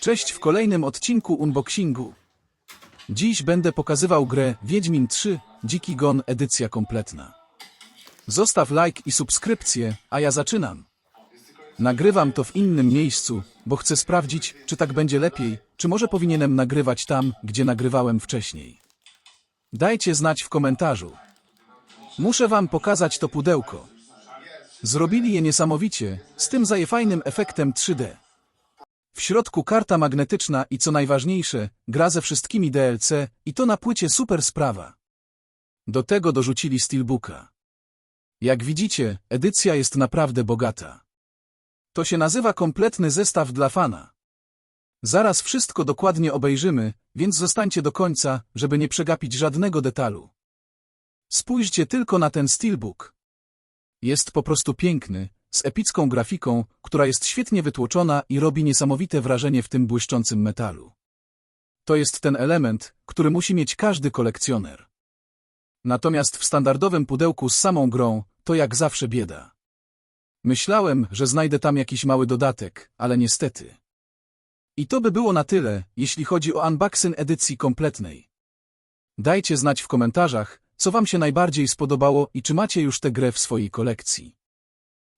Cześć w kolejnym odcinku unboxingu. Dziś będę pokazywał grę Wiedźmin 3 Dziki Gon edycja kompletna. Zostaw like i subskrypcję, a ja zaczynam. Nagrywam to w innym miejscu, bo chcę sprawdzić, czy tak będzie lepiej, czy może powinienem nagrywać tam, gdzie nagrywałem wcześniej. Dajcie znać w komentarzu. Muszę wam pokazać to pudełko. Zrobili je niesamowicie, z tym zajefajnym efektem 3D. W środku karta magnetyczna i co najważniejsze, gra ze wszystkimi DLC i to na płycie super sprawa. Do tego dorzucili steelbooka. Jak widzicie, edycja jest naprawdę bogata. To się nazywa kompletny zestaw dla fana. Zaraz wszystko dokładnie obejrzymy, więc zostańcie do końca, żeby nie przegapić żadnego detalu. Spójrzcie tylko na ten steelbook. Jest po prostu piękny, z epicką grafiką, która jest świetnie wytłoczona i robi niesamowite wrażenie w tym błyszczącym metalu. To jest ten element, który musi mieć każdy kolekcjoner. Natomiast w standardowym pudełku z samą grą, to jak zawsze bieda. Myślałem, że znajdę tam jakiś mały dodatek, ale niestety. I to by było na tyle, jeśli chodzi o unboxing edycji kompletnej. Dajcie znać w komentarzach, co wam się najbardziej spodobało i czy macie już tę grę w swojej kolekcji.